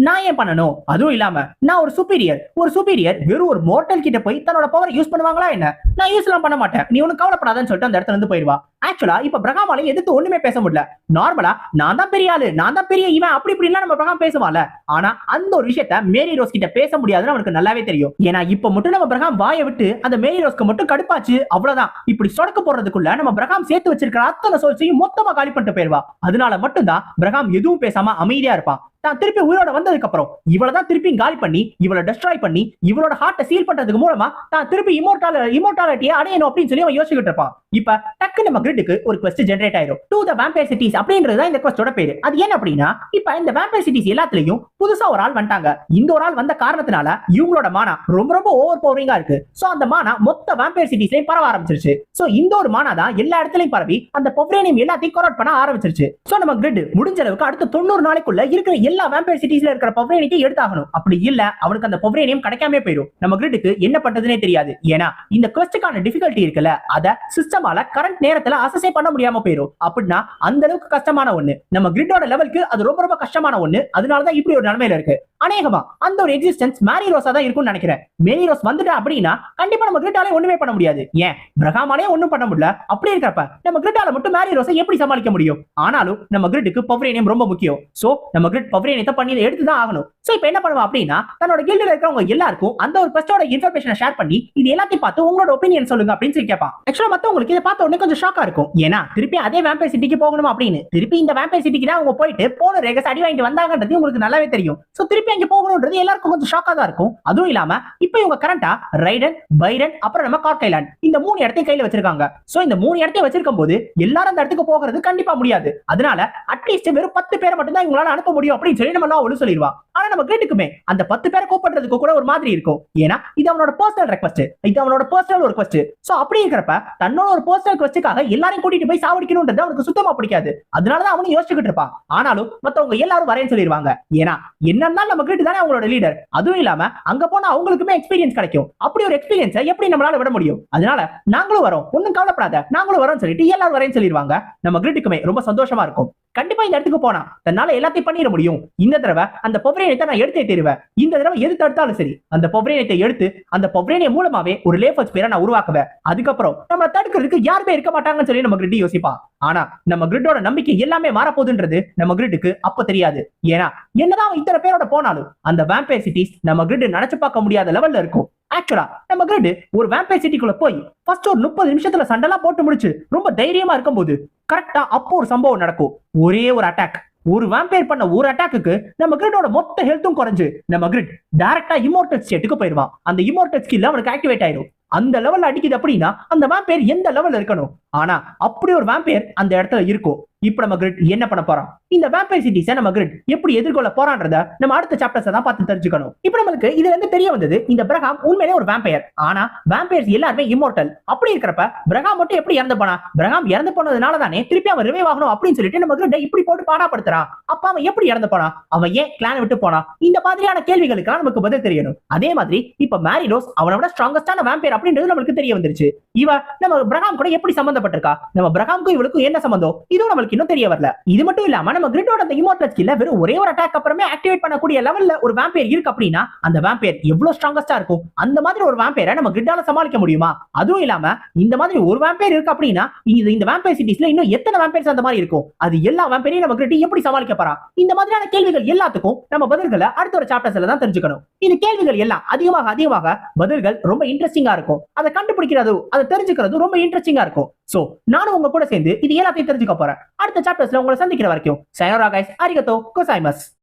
நான் ஏன் பண்ணணும்? அதுவும் இல்லாம நான் ஒரு சுப்பீரியர் ஒரு சுப்பீரியர் வெறும் ஒரு மோட்டல் கிட்ட போய் தன்னோட பவர் யூஸ் பண்ணுவாங்களா என்ன? நான் யூஸ் எல்லாம் பண்ண மாட்டேன். நீ ஒன்னும் கவலைப்படாதன்னு சொல்லிட்டு அந்த இடத்துல இருந்து போயிடுவா. ஆக்சுவலா இப்ப பிரகாமாலையும் எதிர்த்து ஒண்ணுமே பேச முடியல. நார்மலா நான் தான் பெரிய ஆளு நான் தான் பெரிய இவன் அப்படி இப்படி நம்ம பிரகாம் பேசுவான்ல. ஆனா அந்த ஒரு விஷயத்த மேரி ரோஸ் கிட்ட பேச முடியாதுன்னு அவனுக்கு நல்லாவே தெரியும். ஏன்னா இப்ப மட்டும் நம்ம பிரகாம் வாயை விட்டு அந்த மேரி ரோஸ்க்கு மட்டும் கடுப்பாச்சு அவ்வளவுதான். இப்படி சொடக்க போறதுக்குள்ள நம்ம பிரகாம் சேர்த்து வச்சிருக்கிற அத்தனை சோல்ஸையும் மொத்தமா காலி பண்ணிட்டு போயிடுவா. அதனால மட்டும்தான் பிரகாம் எதுவும் பேசாம அமைதியா இருப்பான். தான் திருப்பி உயிரோட வந்ததுக்கு அப்புறம் இவளதான் திருப்பி காலி பண்ணி இவளை டெஸ்ட்ராய் பண்ணி இவளோட ஹார்ட்டை சீல் பண்றதுக்கு மூலமா தான் திருப்பி இமோட்டால இமோட்டாலிட்டியை அடையணும் அப்படின்னு சொல்லி அவன் யோசிச்சுட்டு இருப்பான். இப்ப டக்கு நம்ம கிரிட்டுக்கு ஒரு கொஸ்ட் ஜென்ரேட் ஆயிரும். டூ த வேம்பயர் சிட்டிஸ் அப்படின்றது இந்த கொஸ்டோட பேரு. அது என்ன அப்படின்னா இப்ப இந்த வேம்பயர் சிட்டிஸ் எல்லாத்துலயும் புதுசா ஒரு ஆள் வந்துட்டாங்க. இந்த ஒரு ஆள் வந்த காரணத்தினால இவங்களோட மானா ரொம்ப ரொம்ப ஓவர் பவரிங்கா இருக்கு. சோ அந்த மானா மொத்த வேம்பயர் சிட்டிஸ்லயும் பரவ ஆரம்பிச்சிருச்சு. சோ இந்த ஒரு மானா தான் எல்லா இடத்துலயும் பரவி அந்த பொப்ரேனியம் எல்லாத்தையும் கொரோட் பண்ண ஆரம்பிச்சிருச்சு. சோ நம்ம கிரிட் முடிஞ்ச அளவுக்கு அடுத்த தொண்ணூறு நாளைக்குள்ள இருக்கிற எல்லா வேம்பயர் சிட்டிஸ்ல இருக்கிற பொப்ரேனியத்தை எடுத்தாகணும். அப்படி இல்ல அவனுக்கு அந்த பவரேனியம் கிடைக்காம போயிடும். நம்ம கிரிட்டுக்கு என்ன பண்றதுனே தெரியாது. ஏன்னா இந்த கொஸ்டுக்கான டிஃபிகல்ட்டி இருக்குல்ல அத சிஸ்டமால கரண்ட் நேரத்துல அசஸே பண்ண முடியாம போயிடும். அப்படின்னா அந்த அளவுக்கு கஷ்டமான ஒண்ணு. நம்ம கிரிட்டோட லெவலுக்கு அது ரொம்ப ரொம்ப கஷ்டமான ஒண்ணு. அதனாலதான் இப்படி ஒரு நிலைமையில இருக்கு. அநேகமா அந்த ஒரு எக்ஸிஸ்டன்ஸ் மேரி ரோஸா தான் இருக்கும்னு நினைக்கிறேன். மேரி ரோஸ் வந்துட்டா அப்படின்னா கண்டிப்பா நம்ம கிரிட்டாலே ஒண்ணுமே பண்ண முடியாது. ஏன்? பிரகாமாலே ஒண்ணும் பண்ண முடியல. அப்படி இருக்கிறப்ப நம்ம கிரிட்டால மட்டும் மேரி ரோஸை எப்படி சமாளிக்க முடியும்? ஆனாலும் நம்ம கிரிட்டுக்கு பவரேனியம் ரொம்ப முக்கியம். சோ நம்ம கிரிட் பவர் பவரேனியத்தை பண்ணி எடுத்து தான் ஆகணும். சோ இப்போ என்ன பண்ணுவோம் அப்படின்னா தன்னோட கில்டில் இருக்கிறவங்க எல்லாருக்கும் அந்த ஒரு பெஸ்டோட இன்ஃபர்மேஷனை ஷேர் பண்ணி இது எல்லாத்தையும் பார்த்து உங்களோட ஒப்பீனியன் சொல்லுங்க அப்படின்னு சொல்லி கேட்பான். ஆக்சுவலா மத்தவங்களுக்கு இதை பார்த்த உடனே கொஞ்சம் ஷாக்கா இருக்கும். ஏன்னா திருப்பி அதே வேம்பை சிட்டிக்கு போகணும் அப்படின்னு திருப்பி இந்த வேம்பையர் சிட்டிக்கு தான் அவங்க போயிட்டு போன ரேகஸ் அடி வாங்கிட்டு வந்தாங்கன்றது உங்களுக்கு நல்லாவே தெரியும். சோ திருப்பி அங்க போகணும்ன்றது எல்லாருக்கும் கொஞ்சம் ஷாக்கா தான் இருக்கும். அதுவும் இல்லாம இப்போ இவங்க கரண்டா ரைடன் பைரன் அப்புறம் நம்ம கார்கைலாண்ட் இந்த மூணு இடத்தையும் கையில வச்சிருக்காங்க. சோ இந்த மூணு இடத்தையும் வச்சிருக்கும் போது எல்லாரும் அந்த இடத்துக்கு போகிறது கண்டிப்பா முடியாது. அதனால அட்லீஸ்ட் வெறும் பத்து பேரை மட்டும் தான் இவங்களால அனுப்ப முடியும் அப்படின்னு சொல்லி நம்ம எல்லாம் ஒன்று சொல்லிடுவா. ஆனா நம்ம கேட்டுக்குமே. அந்த பத்து பேரை கூப்பிடுறதுக்கு கூட ஒரு மாதிரி இருக்கும். ஏன்னா இது அவனோட பர்சனல் ரெக்வஸ்ட் இது அவனோட பர்சனல் ஒரு கொஸ்ட் சோ அப்படி இருக்கிறப்ப தன்னோட ஒரு பர்சனல் கொஸ்டுக்காக எல்லாரையும் கூட்டிட்டு போய் சாவடிக்கணும்ன்றது அவனுக்கு சுத்தமா பிடிக்காது. அதனாலதான் அவனும் யோசிச்சுக்கிட்டு இருப்பான். ஆனாலும் மத்தவங்க எல்லாரும் வரேன்னு சொல்லிடுவாங்க. ஏன்னா என்னன்னா நம்ம கேட்டு தானே அவங்களோட லீடர் அதுவும் இல்லாம அங்க போனா அவங்களுக்குமே எக்ஸ்பீரியன்ஸ் கிடைக்கும். அப்படி ஒரு எக்ஸ்பீரியன்ஸை எப்படி நம்மளால விட முடியும்? அதனால நாங்களும் வரோம். ஒன்னும் கவலைப்படாத. நாங்களும் வரோம்னு சொல்லிட்டு எல்லாரும் வரேன்னு சொல்லிடுவாங்க. நம்ம கிரிட்டுக்குமே ரொம்ப சந்தோஷமா இருக்கும். கண்டிப்பா இந்த இடத்துக்கு போனா தன்னால எல்லாத்தையும் பண்ணிட முடியும். இந்த தடவை அந்த பொவரேனியத்தை நான் எடுத்தே தருவேன். இந்த தடவை எது தடுத்தாலும் சரி அந்த பொவரேனியத்தை எடுத்து அந்த பொவரேனியம் மூலமாவே ஒரு லேஃபர்ஸ் பேரை நான் உருவாக்குவேன். அதுக்கப்புறம் நம்ம தடுக்கிறதுக்கு யாருமே இருக்க மாட்டாங்கன்னு சொல்லி நம்ம கிரிட் யோசிப்பான் ஆனா நம்ம கிரிட்டோட நம்பிக்கை எல்லாமே மாறப்போகுதுன்றது நம்ம கிரிட்டுக்கு அப்ப தெரியாது. ஏன்னா என்னதான் அவன் இத்தனை பேரோட போனாலும் அந்த வேம்பயர் சிட்டிஸ் நம்ம கிரிட் நினைச்சு பார்க்க முடியாத லெவல்ல இருக்கும். ஆக்சுவலா நம்ம கிரிட் ஒரு வேம்பயர் சிட்டிக்குள்ள போய் ஃபர்ஸ்ட் ஒரு முப்பது நிமிஷத்துல சண்டெல்லாம் போட்டு முடிச்சு ரொம்ப தைரியமா இருக்கும்போது கரெக்டா அப்போ ஒரு சம்பவம் நடக்கும். ஒரே ஒரு அட்டாக் ஒரு வேம்பையர் பண்ண ஒரு அட்டாக்கு நம்ம கிரிட்டோட மொத்த ஹெல்த்தும் குறைஞ்சு நம்ம கிரிட் டைரக்டா இமோர்டல் ஸ்டேட்டுக்கு போயிடுவான். அந்த இமோர்டல் ஸ்கில் அவனுக்கு ஆக்டிவேட் ஆயிரும். அந்த லெவல்ல அடிக்குது அப்படின்னா அந்த வேம்பையர் எந்த லெவல்ல இருக்கணும்? ஆனா அப்படி ஒரு வேம்பையர் அந்த இடத்துல இருக்கும் இப்ப நம்ம கிரிட் என்ன பண்ண போறோம்? இந்த வேம்பையர் சிட்டிஸை நம்ம கிரிட் எப்படி எதிர்கொள்ள போறான்றத நம்ம அடுத்த சாப்டர்ஸ் தான் பார்த்து தெரிஞ்சுக்கணும். இப்ப நம்மளுக்கு இதுல இருந்து தெரிய வந்தது இந்த பிரகாம் உண்மையிலே ஒரு வேம்பையர் ஆனா வேம்பையர்ஸ் எல்லாருமே இம்மோர்டல் அப்படி இருக்கிறப்ப பிரகாம் மட்டும் எப்படி இறந்து போனா? பிரகாம் இறந்து போனதுனால தானே திருப்பி அவன் ரிவைவ் ஆகணும் அப்படின்னு சொல்லிட்டு நம்ம கிரிட்டை இப்படி போட்டு பாடாப்படுத்துறான். அப்ப அவன் எப்படி இறந்து போனா? அவன் ஏன் கிளான் விட்டு போனா? இந்த மாதிரியான கேள்விகளுக்கு நமக்கு பதில் தெரியணும். அதே மாதிரி இப்ப மேரிடோஸ் அவனோட விட ஸ்ட்ராங்கஸ்டான வேம்பையர் அப்படின்றது நம்மளுக்கு தெரிய வந்துருச்சு. இவ நம்ம பிரகாம் கூட எப்படி சம்பந்தப்பட்டிருக்கா நம்ம பிரகாம்க்கும் இவளுக்கும் என்ன சம்பந்தம்? இதுவும் நம்மளுக்கு இன்னும் தெரிய வரல. இது மட்டும் இல்லாம நம்ம கிரிட்டோட அந்த இமோட்டல் ஸ்கில்ல வெறும் ஒரே ஒரு அட்டாக் அப்புறமே ஆக்டிவேட் பண்ணக்கூடிய லெவல்ல ஒரு வேம்பயர் இருக்கு அப்படின்னா அந்த வேம்பேர் எவ்வளவு ஸ்ட்ராங்கஸ்டா இருக்கும்? அந்த மாதிரி ஒரு வேம்பயரை நம்ம கிரிட்டால சமாளிக்க முடியுமா? அதுவும் இல்லாம இந்த மாதிரி ஒரு வேம்பயர் இருக்கு அப்படின்னா இது இந்த வேம்பயர் சிட்டிஸ்ல இன்னும் எத்தனை வேம்பயர்ஸ் அந்த மாதிரி இருக்கும்? அது எல்லா வேம்பேரையும் நம்ம கிரிட்டி எப்படி சமாளிக்க போறா? இந்த மாதிரியான கேள்விகள் எல்லாத்துக்கும் நம்ம பதில்களை அடுத்த ஒரு சாப்டர்ஸ்ல தான் தெரிஞ்சுக்கணும். இந்த கேள்விகள் எல்லாம் அதிகமாக அதிகமாக பதில்கள் ரொம்ப இன்ட்ரெஸ்டிங்கா இருக்கும். அதை கண்டுபிடிக்கிறது அதை தெரிஞ்சுக்கிறது ரொம்ப இன்ட்ரெஸ்டிங்கா இருக்கும். சோ நானும் உங்க கூட சேர்ந்து இது எல்லாத்தையும் தெரிஞ்சுக்க போறேன். அடுத்த சாப்டர்ஸ்ல உங்களை சந்திக்கிற வரைக்கும் சயனோரா கைஸ் அரிகத்தோ கோசாய்மஸ்